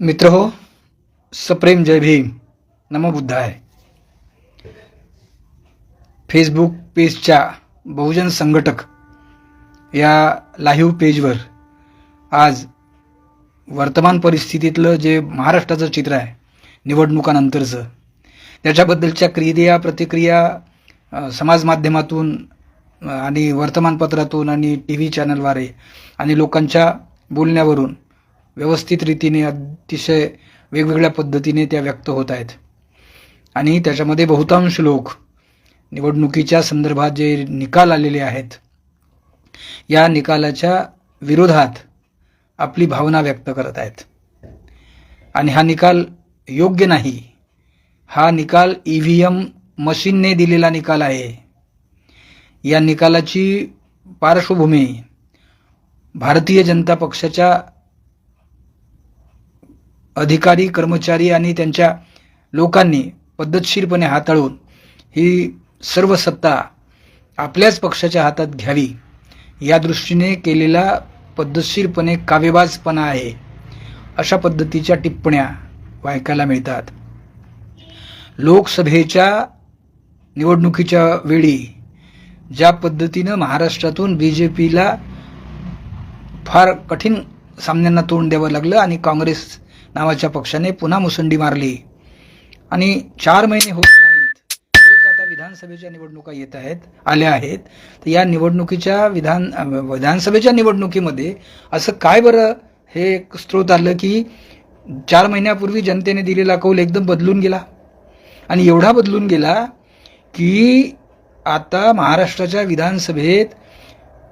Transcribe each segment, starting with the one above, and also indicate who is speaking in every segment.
Speaker 1: मित्र हो सप्रेम जय भीम. नमो बुद्धाय. फेसबुक पेजच्या बहुजन संघटक या लाईव्ह पेजवर आज वर्तमान परिस्थितीतलं जे महाराष्ट्राचं चित्र आहे निवडणुकानंतरचं त्याच्याबद्दलच्या क्रिया प्रतिक्रिया समाज माध्यमातून आणि वर्तमानपत्रातून आणि टी व्ही चॅनलद्वारे आणि लोकांच्या बोलण्यावरून व्यवस्थित रीतीने अतिशय वेगवेगळ्या पद्धतीने त्या व्यक्त होत आहेत. आणि त्याच्यामध्ये बहुतांश लोक निवडणुकीच्या संदर्भात जे निकाल आलेले आहेत या निकालाच्या विरोधात आपली भावना व्यक्त करत आहेत. आणि हा निकाल योग्य नाही. हा निकाल ई व्ही एम मशीनने दिलेला निकाल आहे. या निकालाची पार्श्वभूमी भारतीय जनता पक्षाच्या अधिकारी कर्मचारी आणि त्यांच्या लोकांनी पद्धतशीरपणे हाताळून ही सर्व सत्ता आपल्याच पक्षाच्या हातात घ्यावी. या दृष्टीने केलेला पद्धतशीरपणे काव्यबाजपणा आहे. अशा पद्धतीच्या टिप्पण्या ऐकायला मिळतात. लोकसभेच्या निवडणुकीच्या वेळी ज्या पद्धतीनं महाराष्ट्रातून बी जे पीला फार कठीण सामन्यांना तोंड द्यावं लागलं आणि काँग्रेस नावाच्या पक्षाने पुन्हा मुसंडी मारली. आणि चार महिने होत नाहीत. रोज आता विधानसभेच्या निवडणुका येत आहेत आल्या आहेत. तर या निवडणुकीच्या विधान विधानसभेच्या निवडणुकीमध्ये असं काय बरं हे एक स्रोत आलं की चार महिन्यापूर्वी जनतेने दिलेला कौल एकदम बदलून गेला. आणि एवढा बदलून गेला की आता महाराष्ट्राच्या विधानसभेत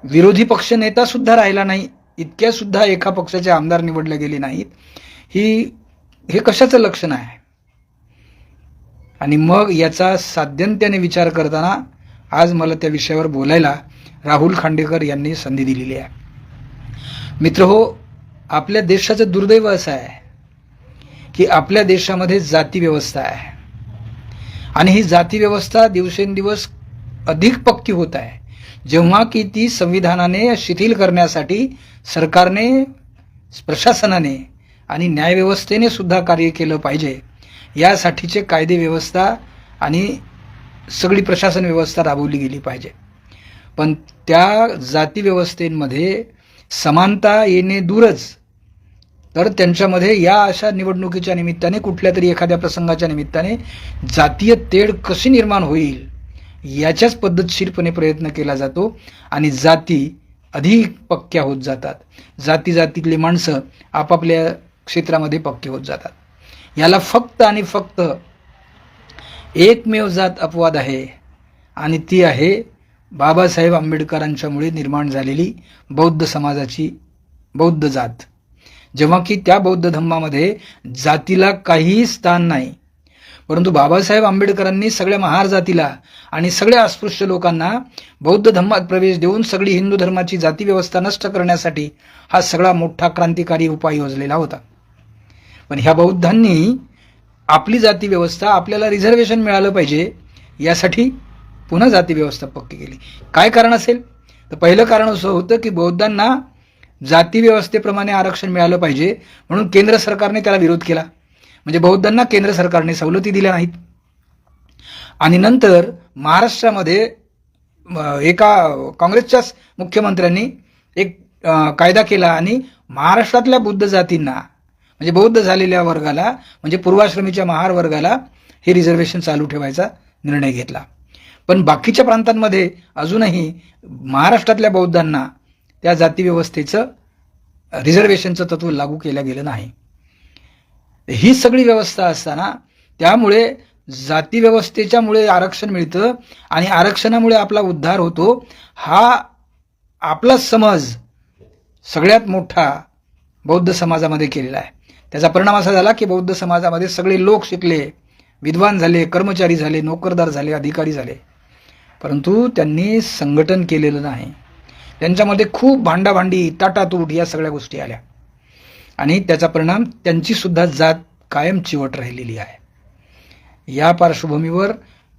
Speaker 1: विरोधी पक्ष नेता सुद्धा राहिला नाही. इतक्या सुद्धा एका पक्षाचे आमदार निवडले गेले नाहीत. ही हे कशाचं लक्षण आहे? आणि मग याचा साध्यंत्याने विचार करताना आज मला त्या विषयावर बोलायला राहुल खांडेकर यांनी संधी दिलेली आहे. मित्र हो आपल्या देशाचं दुर्दैव असं आहे की आपल्या देशामध्ये जाती व्यवस्था आहे. आणि ही जाती व्यवस्था दिवसेंदिवस अधिक पक्की होत आहे. जेव्हा की ती संविधानाने शिथिल करण्यासाठी सरकारने प्रशासनाने आणि न्यायव्यवस्थेने सुद्धा कार्य केलं पाहिजे. यासाठीचे कायदे व्यवस्था आणि सगळी प्रशासन व्यवस्था राबवली गेली पाहिजे. पण त्या जाती व्यवस्थेमध्ये समानता येणे दूरच. तर त्यांच्यामध्ये या अशा निवडणुकीच्या निमित्ताने कुठल्या तरी एखाद्या प्रसंगाच्या निमित्ताने जातीय तेढ कशी निर्माण होईल याच्याच पद्धतशीरपणे प्रयत्न केला जातो आणि जाती अधिक पक्क्या होत जातात. जाती जातीतली माणसं आपापल्या क्षेत्रामध्ये पक्के होत जातात. याला फक्त आणि फक्त एकमेव जात अपवाद आहे आणि ती आहे बाबासाहेब आंबेडकरांच्यामुळे निर्माण झालेली बौद्ध समाजाची बौद्ध जात. जेव्हा की त्या बौद्ध धम्मामध्ये जातीला काहीही स्थान नाही परंतु बाबासाहेब आंबेडकरांनी सगळ्या महार जातीला आणि सगळ्या अस्पृश्य लोकांना बौद्ध धर्मात प्रवेश देऊन सगळी हिंदू धर्माची जाती व्यवस्था नष्ट करण्यासाठी हा सगळा मोठा क्रांतिकारी उपाय योजलेला होता. पण ह्या बौद्धांनी आपली जाती व्यवस्था आपल्याला रिझर्वेशन मिळालं पाहिजे यासाठी पुन्हा जाती व्यवस्था पक्की केली. काय कारण असेल? तर पहिलं कारण असं होतं की बौद्धांना जाती व्यवस्थेप्रमाणे आरक्षण मिळालं पाहिजे म्हणून केंद्र सरकारने त्याला विरोध केला. म्हणजे बौद्धांना केंद्र सरकारने सवलती दिल्या नाहीत. आणि नंतर महाराष्ट्रामध्ये एका काँग्रेसच्याच मुख्यमंत्र्यांनी एक कायदा केला आणि महाराष्ट्रातल्या बुद्ध जातींना म्हणजे बौद्ध झालेल्या वर्गाला म्हणजे पूर्वाश्रमीच्या महार वर्गाला हे रिझर्वेशन चालू ठेवायचा निर्णय घेतला. पण बाकीच्या प्रांतांमध्ये अजूनही महाराष्ट्रातल्या बौद्धांना त्या जातीव्यवस्थेचं रिझर्वेशनचं तत्व लागू केलं गेलं नाही. ही सगळी व्यवस्था असताना त्यामुळे जातीव्यवस्थेच्यामुळे आरक्षण मिळतं आणि आरक्षणामुळे आपला उद्धार होतो. हा आपला समज सगळ्यात मोठा बौद्ध समाजामध्ये केलेला आहे. त्याचा परिणाम असा झाला की बौद्ध समाजामध्ये सगळे लोक शिकले. विद्वान झाले कर्मचारी झाले नोकरदार झाले अधिकारी झाले. परंतु त्यांनी संघटन केलेलं नाही. त्यांच्यामध्ये खूप भांडाभांडी ताटातूट या सगळ्या गोष्टी आल्या. आणि त्याचा परिणाम त्यांचीसुद्धा जात कायम चिवट राहिलेली आहे. या पार्श्वभूमीवर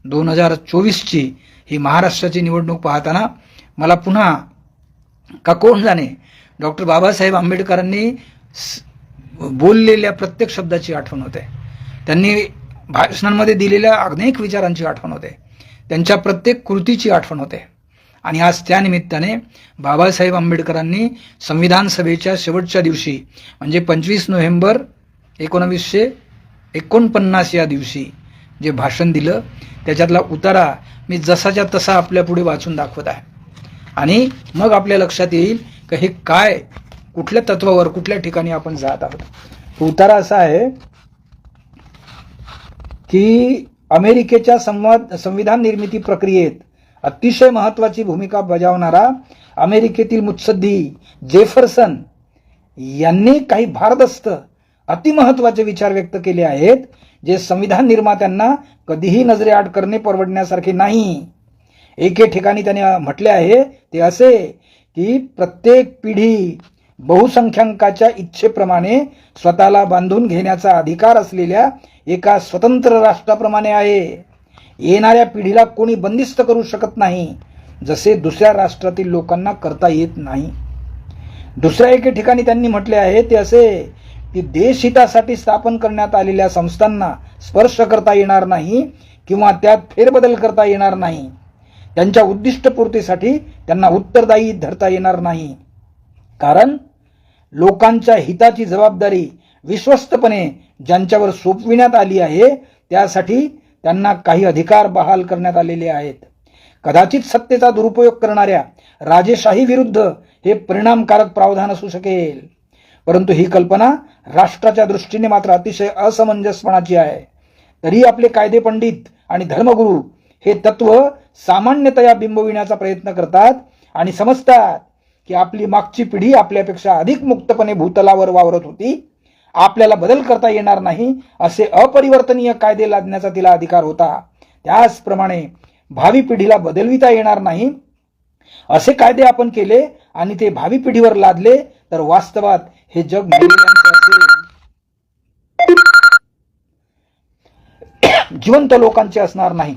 Speaker 1: दोन हजार चोवीसची ही महाराष्ट्राची निवडणूक पाहताना मला पुन्हा का कोण जाणे? डॉक्टर बाबासाहेब आंबेडकरांनी स- बोललेल्या प्रत्येक शब्दाची आठवण होते. त्यांनी भाषणांमध्ये दिलेल्या अनेक विचारांची आठवण होते. त्यांच्या प्रत्येक कृतीची आठवण होते. आणि आज त्यानिमित्ताने बाबासाहेब आंबेडकरांनी संविधान सभेच्या शेवटच्या दिवशी म्हणजे पंचवीस नोव्हेंबर एकोणवीसशे एकोणपन्नास या दिवशी जे भाषण दिलं त्याच्यातला उतारा मी जसाच्या तसा आपल्यापुढे वाचून दाखवत आहे. आणि मग आपल्या लक्षात येईल की हे काय कुठल्या तत्वावर कुठल्या ठिकाणी आपण जात आहोत? उतारा असा आहे की अमेरिकेच्या संवाद संविधान निर्मिती प्रक्रियेत अतिशय महत्वाची भूमिका बजावणारा अमेरिकेतील मुत्सद्दी जेफरसन यांनी काही भारदस्त अतिमहत्वाचे विचार व्यक्त केले आहेत जे संविधान निर्मात्यांना कधीही नजरेआड करणे परवडण्यासारखे नाही. एके ठिकाणी त्याने म्हटले आहे ते असे की प्रत्येक पिढी बहुसंख्यांकाच्या इच्छेप्रमाणे स्वतःला बांधून घेण्याचा अधिकार असलेल्या एका स्वतंत्र राष्ट्राप्रमाणे आहे. येणाऱ्या पिढीला कोणी बंदिस्त करू शकत नाही जसे दुसऱ्या राष्ट्रातील लोकांना करता येत नाही. दुसऱ्या एके ठिकाणी त्यांनी म्हटले आहे ते असे की देशहितासाठी स्थापन करण्यात आलेल्या संस्थांना स्पर्श करता येणार नाही किंवा त्यात फेरबदल करता येणार नाही. त्यांच्या उद्दिष्टपूर्तीसाठी त्यांना उत्तरदायी धरता येणार नाही. कारण लोकांच्या हिताची जबाबदारी विश्वस्तपणे ज्यांच्यावर सोपविण्यात आली आहे त्यासाठी त्यांना काही अधिकार बहाल करण्यात आलेले आहेत. कदाचित सत्तेचा दुरुपयोग करणाऱ्या राजेशाही विरुद्ध हे परिणामकारक प्रावधान असू शकेल. परंतु ही कल्पना राष्ट्राच्या दृष्टीने मात्र अतिशय असमंजसपणाची आहे. तरी आपले कायदे पंडित आणि धर्मगुरू हे तत्व सामान्यतया बिंबविण्याचा प्रयत्न करतात आणि समजतात की आपली मागची पिढी आपल्यापेक्षा अधिक मुक्तपणे भूतलावर वावरत होती. आपल्याला बदल करता येणार नाही असे अपरिवर्तनीय कायदे लादण्याचा तिला अधिकार होता. त्याचप्रमाणे भावी पिढीला बदलविता येणार नाही असे कायदे आपण केले आणि ते भावी पिढीवर लादले तर वास्तवात हे जग जिवंत लोकांचे असणार नाही.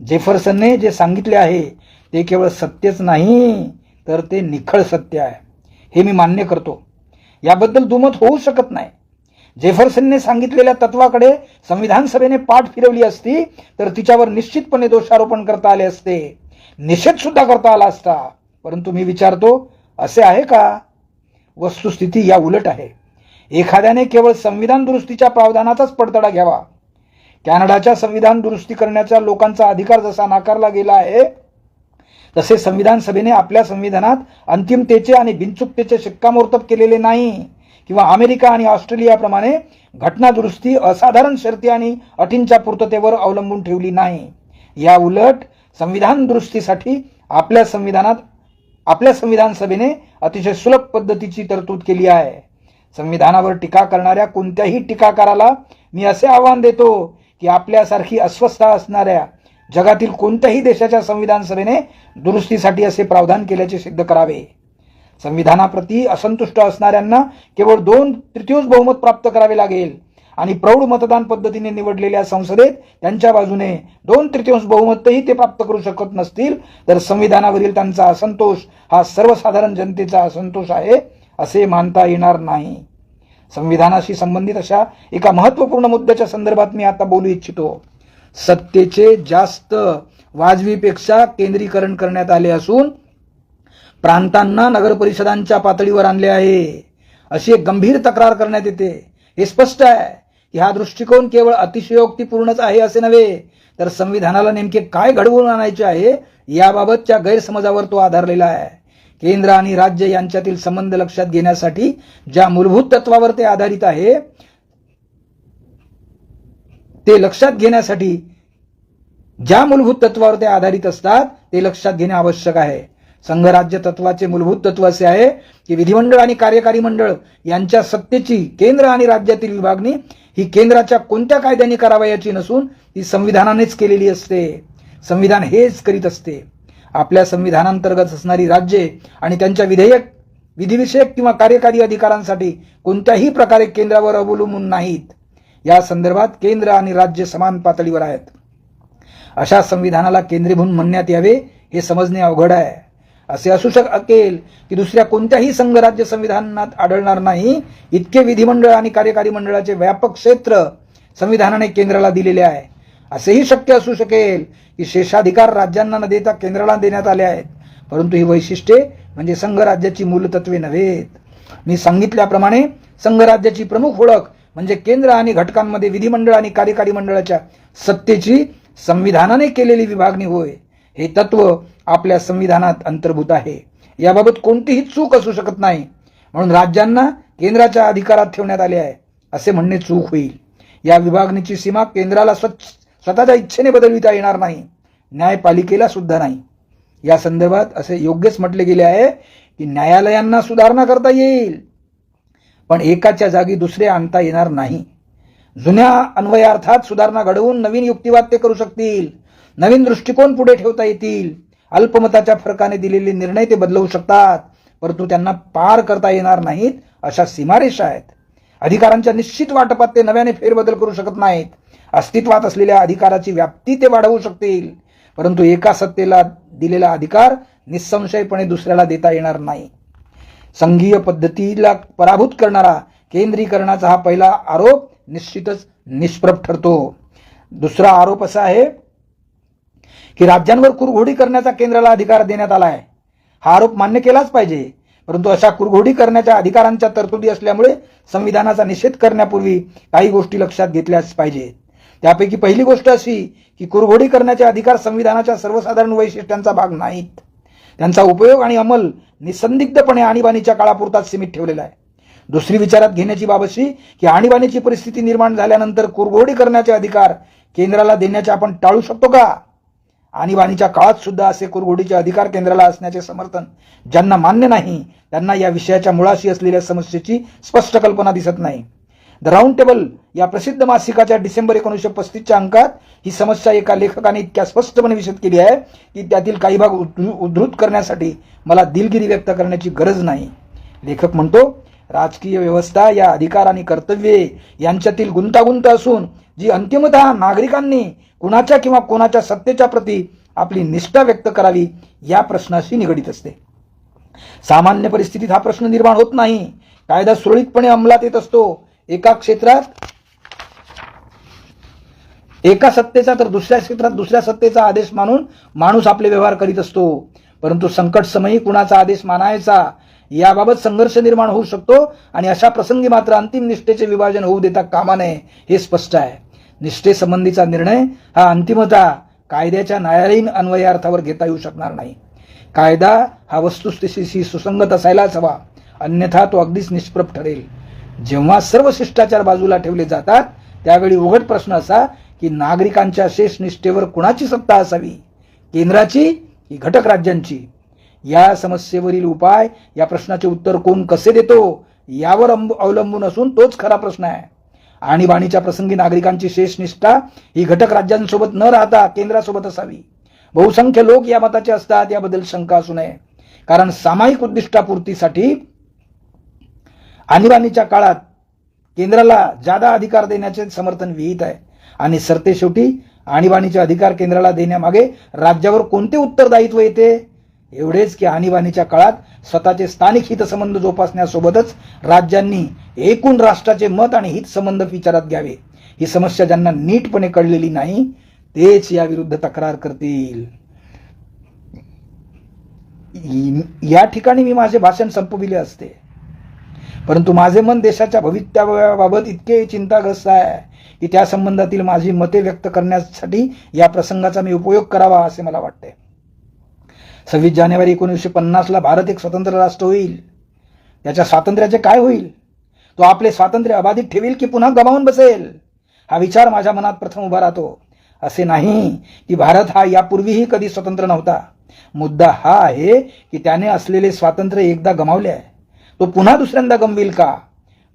Speaker 1: जेफरसनने जे सांगितले आहे ते केवळ सत्यच नाही. तर ते निखळ सत्य आहे. हे मी मान्य करतो. याबद्दल दुमत होऊ शकत नाही. जेफरसनने सांगितलेल्या तत्वाकडे संविधान सभेने पाठ फिरवली असती तर तिच्यावर निश्चितपणे दोषारोपण करता आले असते. निषेध सुद्धा करता आला असता. परंतु मी विचारतो असे आहे का? वस्तुस्थिती या उलट आहे. एखाद्याने केवळ संविधान दुरुस्तीच्या प्रावधानाचाच पडतडा घ्यावा. कॅनडाच्या संविधान दुरुस्ती करण्याचा लोकांचा अधिकार जसा नाकारला गेला आहे तसे संविधान सभेने आपल्या संविधानात अंतिमतेचे आणि बिनचुकतेचे शिक्कामोर्तब केलेले नाही. किंवा अमेरिका आणि ऑस्ट्रेलियाप्रमाणे घटना दुरुस्ती असाधारण शर्ती आणि अटींच्या पूर्ततेवर अवलंबून ठेवली नाही. या उलट संविधान दुरुस्तीसाठी आपल्या संविधानात आपल्या संविधान सभेने अतिशय सुलभ पद्धतीची तरतूद केली आहे. संविधानावर टीका करणाऱ्या कोणत्याही टीकाकाराला मी असे आव्हान देतो की आपल्यासारखी अस्वस्थ असणाऱ्या जगातील कोणत्याही देशाच्या संविधान सभेने दुरुस्तीसाठी असे प्रावधान केल्याचे सिद्ध करावे. संविधानाप्रती असंतुष्ट असणाऱ्यांना केवळ दोन तृतीयांश बहुमत प्राप्त करावे लागेल. आणि प्रौढ मतदान पद्धतीने निवडलेल्या संसदेत त्यांच्या बाजूने दोन तृतीयांश बहुमतही ते प्राप्त करू शकत नसतील तर संविधानावरील त्यांचा असंतोष हा सर्वसाधारण जनतेचा असंतोष आहे असे मानता येणार नाही. संविधानाशी संबंधित अशा एका महत्त्वपूर्ण मुद्द्याच्या संदर्भात मी आता बोलू इच्छितो. सत्तेचे जास्त वाजवीपेक्षा केंद्रीकरण करण्यात आले असून प्रांतांना नगरपरिषदांच्या पातळीवर आणले आहे. अशी एक गंभीर तक्रार करण्यात येते. हे स्पष्ट आहे. की हा दृष्टिकोन केवळ अतिशयोक्तीपूर्णच आहे असे नव्हे तर संविधानाला नेमके काय घडवून आणायचे आहे याबाबतच्या गैरसमजावर तो आधारलेला आहे. केंद्र आणि राज्य यांच्यातील संबंध लक्षात घेण्यासाठी ज्या मूलभूत तत्वावर ते आधारित आहे ते लक्षात घेण्यासाठी ज्या मूलभूत तत्वावर ते आधारित असतात ते लक्षात घेणे आवश्यक आहे. संघराज्य तत्वाचे मूलभूत तत्व असे आहे की विधिमंडळ आणि कार्यकारी मंडळ यांच्या सत्तेची केंद्र आणि राज्यातील विभागणी ही केंद्राच्या कोणत्या कायद्याने करावयाची नसून ती संविधानानेच केलेली असते. संविधान हेच करीत असते. आपल्या संविधानांतर्गत असणारी राज्ये आणि त्यांच्या विधेयक विधिविषयक किंवा कार्यकारी अधिकारांसाठी कोणत्याही प्रकारे केंद्रावर अवलंबून नाहीत. या संदर्भात केंद्र आणि राज्य समान पातळीवर आहेत. अशा संविधानाला केंद्रीभूत म्हणण्यात यावे हे समजणे अवघड आहे. असे असू शकेल की दुसऱ्या कोणत्याही संघराज्य संविधानात आढळणार नाही इतके विधिमंडळ आणि कार्यकारी मंडळाचे व्यापक क्षेत्र संविधानाने केंद्राला दिलेले आहे. असेही शक्य असू शकेल की शेषाधिकार राज्यांना न देता केंद्राला देण्यात आले आहेत. परंतु ही वैशिष्ट्ये म्हणजे संघराज्याची मूलतत्वे नव्हेत मी सांगितल्याप्रमाणे संघराज्याची प्रमुख ओळख म्हणजे केंद्र आणि घटकांमध्ये विधिमंडळ आणि कार्यकारी मंडळाच्या सत्तेची संविधानाने केलेली विभागणी होय. हे तत्व आपल्या संविधानात अंतर्भूत आहे. याबाबत कोणतीही चूक असू शकत नाही. म्हणून राज्यांना केंद्राच्या अधिकारात ठेवण्यात आले आहे असे म्हणणे चूक होईल. या विभागणीची सीमा केंद्राला स्वच्छ स्वतःच्या इच्छेने बदलविता येणार नाही. न्यायपालिकेला सुद्धा नाही. या संदर्भात असे योग्यच म्हटले गेले आहे की न्यायालयांना सुधारणा करता येईल. पण एकाच्या जागी दुसरे आणता येणार नाही. जुन्या अन्वयार्थात सुधारणा घडवून नवीन युक्तिवाद ते करू शकतील. नवीन दृष्टिकोन पुढे ठेवता येतील. अल्पमताच्या फरकाने दिलेले निर्णय ते बदलवू शकतात. परंतु त्यांना पार करता येणार नाहीत अशा सीमारेषा आहेत. अधिकारांच्या निश्चित वाटपात ते नव्याने फेरबदल करू शकत नाहीत. अस्तित्वात असलेल्या अधिकाराची व्याप्ती ते वाढवू शकतील. परंतु एका सत्तेला दिलेला अधिकार निसंशयपणे दुसऱ्याला देता येणार नाही. संघीय पद्धतीला पराभूत करणारा केंद्रीकरणाचा हा पहिला आरोप निश्चितच निष्प्रभ ठरतो. दुसरा आरोप असा आहे की राज्यांवर कुरघोडी करण्याचा केंद्राला अधिकार देण्यात आला आहे. हा आरोप मान्य केलाच पाहिजे परंतु अशा कुरघोडी करण्याच्या अधिकारांच्या तरतुदी असल्यामुळे संविधानाचा निषेध करण्यापूर्वी काही गोष्टी लक्षात घेतल्याच पाहिजेत त्यापैकी पहिली गोष्ट अशी की कुरघोडी करण्याचे अधिकार संविधानाच्या सर्वसाधारण वैशिष्ट्यांचा भाग नाहीत. त्यांचा उपयोग आणि अंमल निसंदिग्धपणे आणीबाणीच्या काळापुरताच सीमित ठेवलेला आहे. दुसरी विचारात घेण्याची बाब अशी की आणीबाणीची परिस्थिती निर्माण झाल्यानंतर कुरघोडी करण्याचे अधिकार केंद्राला देण्याचे आपण टाळू शकतो का? आणीबाणीच्या काळात सुद्धा असे कुरघोडीचे अधिकार केंद्राला असण्याचे समर्थन ज्यांना मान्य नाही त्यांना या विषयाच्या मुळाशी असलेल्या समस्येची स्पष्ट कल्पना दिसत नाही. द राऊंड टेबल या प्रसिद्ध मासिकाच्या डिसेंबर एकोणीसशे पस्तीसच्या अंकात ही समस्या एका लेखकाने इतक्या स्पष्टपणे विषद केली आहे की त्यातील काही भाग उद्धृ- उद्धृत करण्यासाठी मला दिलगिरी व्यक्त करण्याची गरज नाही. लेखक म्हणतो राजकीय व्यवस्था या अधिकार आणि कर्तव्ये यांच्यातील गुंतागुंत असून जी अंतिमतः नागरिकांनी कुणाच्या किंवा कोणाच्या सत्तेच्या प्रती आपली निष्ठा व्यक्त करावी या प्रश्नाशी निगडीत असते. सामान्य परिस्थितीत हा प्रश्न निर्माण होत नाही. कायदा सुरळीतपणे अंमलात येत असतो. एका क्षेत्रात एका सत्तेचा तर दुसऱ्या क्षेत्रात दुसऱ्या सत्तेचा आदेश मानून माणूस आपले व्यवहार करीत असतो. परंतु संकट समयी कुणाचा आदेश मानायचा याबाबत संघर्ष निर्माण होऊ शकतो आणि अशा प्रसंगी मात्र अंतिम निष्ठेचे विभाजन होऊ देता कामा नये हे स्पष्ट आहे. निष्ठेसंबंधीचा निर्णय हा अंतिमता कायद्याच्या न्यायालयीन अन्वयार्थावर घेता येऊ शकणार नाही. कायदा हा वस्तुस्थितीशी सुसंगत असायलाच हवा. अन्यथा तो अगदीच निष्प्रभ ठरेल. जेव्हा सर्व शिष्टाचार बाजूला ठेवले जातात त्यावेळी उघड प्रश्न असा की नागरिकांच्या शेष निष्ठेवर कुणाची सत्ता असावी? केंद्राची की घटक राज्यांची? या समस्येवरील उपाय या प्रश्नाचे उत्तर कोण कसे देतो यावर अंब- अवलंबून असून तोच खरा प्रश्न आहे. आणीबाणीच्या प्रसंगी नागरिकांची शेष निष्ठा ही घटक राज्यांसोबत न राहता केंद्रासोबत असावी. बहुसंख्य लोक या मताचे असतात याबद्दल शंका असू नये. कारण सामायिक उद्दिष्टापूर्तीसाठी आणीबाणीच्या काळात केंद्राला जादा अधिकार देण्याचे समर्थन विहित आहे. आणि सरतेशेवटी आणीबाणीचे अधिकार केंद्राला देण्यामागे राज्यावर कोणते उत्तरदायित्व येते? एवढेच की आणीबाणीच्या काळात स्वतःचे स्थानिक हितसंबंध जोपासण्यासोबतच राज्यांनी एकूण राष्ट्राचे मत आणि हितसंबंध विचारात घ्यावे. ही समस्या ज्यांना नीटपणे कळलेली नाही तेच याविरुद्ध तक्रार करतील. या ठिकाणी मी माझे भाषण संपविले असते. परंतु माझे मन देशाच्या भवितव्याबाबत इतके चिंताग्रस्त आहे की त्या संबंधातील माझी मते व्यक्त करण्यासाठी या प्रसंगाचा मी उपयोग करावा असे मला वाटते. सव्वीस जानेवारी एकोणीसशे पन्नासला भारत एक स्वतंत्र राष्ट्र होईल. त्याच्या स्वातंत्र्याचे काय होईल? तो आपले स्वातंत्र्य अबाधित ठेवील की पुन्हा गमावून बसेल? हा विचार माझ्या मनात प्रथम उभा राहतो. असे नाही की भारत हा यापूर्वीही कधी स्वतंत्र नव्हता. मुद्दा हा आहे की त्याने असलेले स्वातंत्र्य एकदा गमावले आहे. तो पुन्हा दुसऱ्यांदा गंभीर का?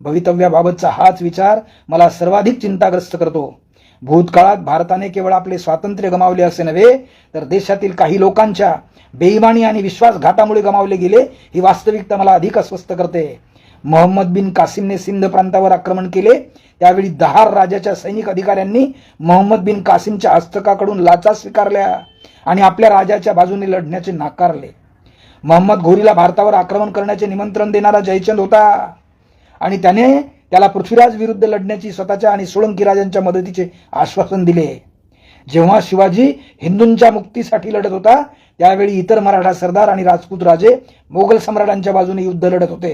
Speaker 1: भवितव्याबाबतचा हाच विचार मला सर्वाधिक चिंताग्रस्त करतो. भूतकाळात भारताने केवळ आपले स्वातंत्र्य गमावले असे नव्हे तर देशातील काही लोकांच्या बेईमानी आणि विश्वासघातामुळे गमावले गेले ही वास्तविकता मला अधिक अस्वस्थ करते. मोहम्मद बिन कासिमने सिंध प्रांतावर आक्रमण केले त्यावेळी दहार राजाच्या सैनिक अधिकाऱ्यांनी मोहम्मद बिन कासिमच्या हस्तकाकडून लाचा स्वीकारल्या आणि आपल्या राजाच्या बाजूने लढण्याचे नाकारले. मोहम्मद घोरीला भारतावर आक्रमण करण्याचे निमंत्रण देणारा जयचंद होता. आणि त्याने त्याला पृथ्वीराज विरुद्ध लढण्याची स्वतःच्या आणि सोळंकी राजांच्या मदतीचे आश्वासन दिले. जेव्हा शिवाजी हिंदूंच्या मुक्तीसाठी लढत होता त्यावेळी इतर मराठा सरदार आणि राजपूत राजे मोगल सम्राटांच्या बाजूने युद्ध लढत होते.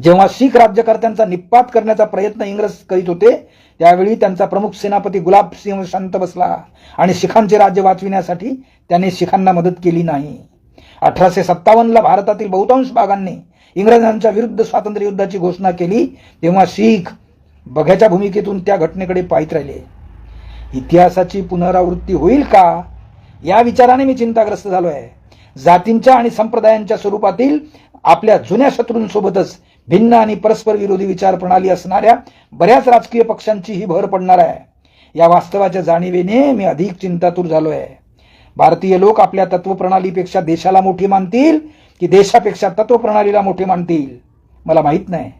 Speaker 1: जेव्हा शीख राज्यकर्त्यांचा निपात करण्याचा प्रयत्न इंग्रज करीत होते त्यावेळी त्यांचा प्रमुख सेनापती गुलाब सिंह शांत बसला आणि शिखांचे राज्य वाचविण्यासाठी त्याने शिखांना मदत केली नाही. अठराशे सत्तावन्नला भारतातील बहुतांश भागांनी इंग्रजांच्या विरुद्ध स्वातंत्र्य युद्धाची घोषणा केली तेव्हा शीख बघ्याच्या भूमिकेतून त्या घटनेकडे पाहित राहिले. इतिहासाची पुनरावृत्ती होईल का? या विचाराने मी चिंताग्रस्त झालो आहे जातींच्या आणि संप्रदायांच्या स्वरूपातील आपल्या जुन्या शत्रूंसोबतच भिन्न आणि परस्पर विरोधी विचार प्रणाली असणाऱ्या बऱ्याच राजकीय पक्षांची ही भर पडणार आहे. या वास्तवाच्या जाणीवेने मी अधिक चिंतातूर झालो आहे भारतीय लोक आपल्या तत्वप्रणालीपेक्षा देशाला मोठी मानतील की देशापेक्षा तत्वप्रणालीला मोठे मानतील? मला माहीत नाही.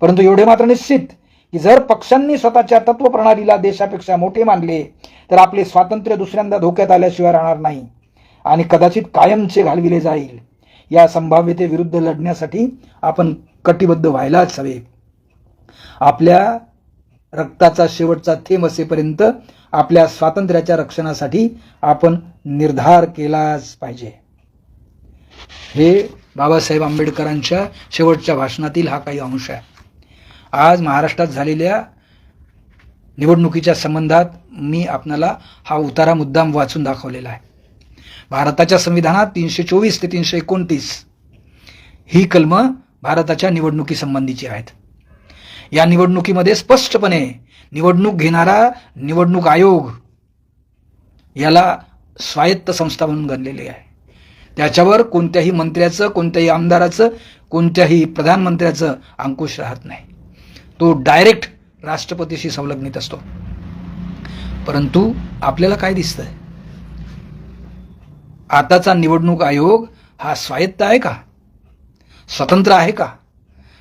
Speaker 1: परंतु एवढे मात्र निश्चित की जर पक्षांनी स्वतःच्या तत्वप्रणालीला देशापेक्षा मोठे मानले तर आपले स्वातंत्र्य दुसऱ्यांदा धोक्यात आल्याशिवाय राहणार नाही आणि कदाचित कायमचे घालविले जाईल. या संभाव्यतेविरुद्ध लढण्यासाठी आपण कटिबद्ध व्हायलाच हवे. आपल्या रक्ताचा शेवटचा थेंब असेपर्यंत आपल्या स्वातंत्र्याच्या रक्षणासाठी आपण निर्धार केलाच पाहिजे. हे बाबासाहेब आंबेडकरांच्या शेवटच्या भाषणातील हा काही अंश आहे. आज महाराष्ट्रात झालेल्या निवडणुकीच्या संबंधात मी आपणाला हा उतारा मुद्दाम वाचून दाखवलेला आहे. भारताच्या संविधानात तीनशे चोवीस ते तीनशे एकोणतीस ही कलमं भारताच्या निवडणुकीसंबंधीची आहेत. या निवडणुकीमध्ये स्पष्टपणे निवडणूक घेणारा निवडणूक आयोग याला स्वायत्त संस्था म्हणून गणलेली आहे. त्याच्यावर कोणत्याही मंत्र्याचं कोणत्याही आमदाराचं कोणत्याही प्रधानमंत्र्याचं अंकुश राहत नाही. तो डायरेक्ट राष्ट्रपतीशी संलग्नित असतो. परंतु आपल्याला काय दिसतंय? आताचा निवडणूक आयोग हा स्वायत्त आहे का? स्वतंत्र आहे का?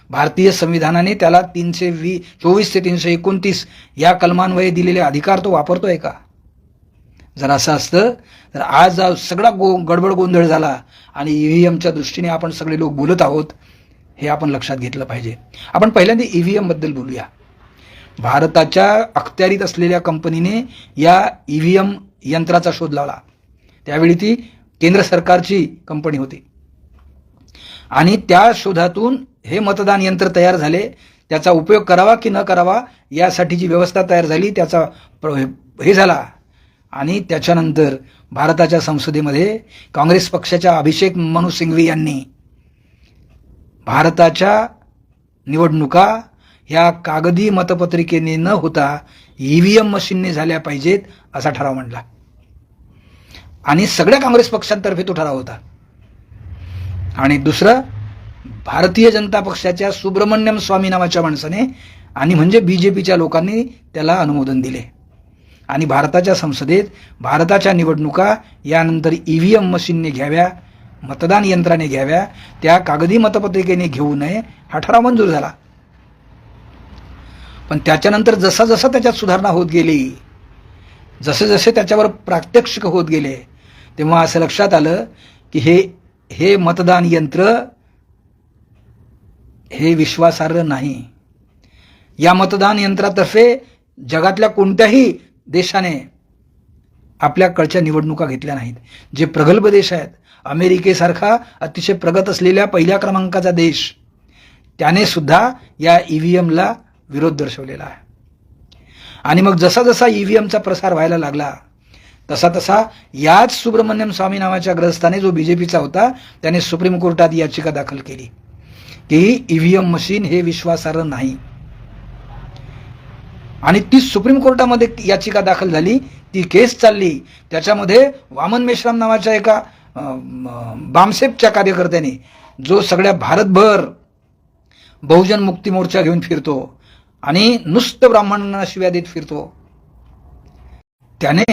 Speaker 1: भारतीय संविधानाने त्याला तीनशे वी चोवीस ते तीनशे एकोणतीस या कलमान्वये दिलेले अधिकार तो वापरतोय का? जर असं असतं तर आज सगळा गो गडबड गोंधळ झाला आणि ई व्ही एमच्या दृष्टीने आपण सगळे लोक बोलत आहोत हे आपण लक्षात घेतलं पाहिजे. आपण पहिल्यांदा ई व्ही एमबद्दल बोलूया. भारताच्या अखत्यारीत असलेल्या कंपनीने या ई व्ही एम यंत्राचा शोध लावला. त्यावेळी ती केंद्र सरकारची कंपनी होती. आणि त्या शोधातून हे मतदान यंत्र तयार झाले. त्याचा उपयोग करावा की न करावा यासाठीची व्यवस्था तयार झाली त्याचा हे झाला. आणि त्याच्यानंतर भारताच्या संसदेमध्ये काँग्रेस पक्षाच्या अभिषेक मनु सिंघवी यांनी भारताच्या निवडणुका ह्या कागदी मतपत्रिकेने न होता ई व्ही एम मशीनने झाल्या पाहिजेत असा ठराव मांडला आणि सगळ्या काँग्रेस पक्षांतर्फे तो ठराव होता. आणि दुसरं भारतीय जनता पक्षाच्या सुब्रमण्यम स्वामी नावाच्या माणसाने आणि म्हणजे बी जे पीच्या लोकांनी त्याला अनुमोदन दिले. आणि भारताच्या संसदेत भारताच्या निवडणुका यानंतर ई व्ही एम मशीनने घ्याव्या मतदान यंत्राने घ्याव्या त्या कागदी मतपत्रिकेने घेऊ नये हा ठराव मंजूर झाला. पण त्याच्यानंतर जसा जसा त्याच्यात सुधारणा होत गेली जसे जसे त्याच्यावर प्रात्यक्षिक होत गेले तेव्हा असं लक्षात आलं की हे हे मतदान यंत्र हे विश्वासार्ह नाही. या मतदान यंत्रातर्फे जगातल्या कोणत्याही देशाने आपल्याकडच्या निवडणुका घेतल्या नाहीत. जे प्रगल्भ देश आहेत अमेरिकेसारखा अतिशय प्रगत असलेल्या पहिल्या क्रमांकाचा देश त्याने सुद्धा या ई व्ही एमला विरोध दर्शवलेला आहे. आणि मग जसा जसा ई व्ही एमचा प्रसार व्हायला लागला तसा तसा याच सुब्रमण्यम स्वामी नावाच्या ग्रहस्थाने जो बीजेपीचा होता त्याने सुप्रीम कोर्टात याचिका दाखल केली. की ई व्ही एम मशीन हे विश्वासार्ह नाही. आणि ती सुप्रीम कोर्टामध्ये याचिका दाखल झाली ती केस चालली. त्याच्यामध्ये वामन मेश्राम नावाच्या एका बामसेपच्या कार्यकर्त्याने जो सगळ्या भारतभर बहुजन मुक्ती मोर्चा घेऊन फिरतो आणि नुसतं ब्राह्मणांना शिव्या देत फिरतो त्याने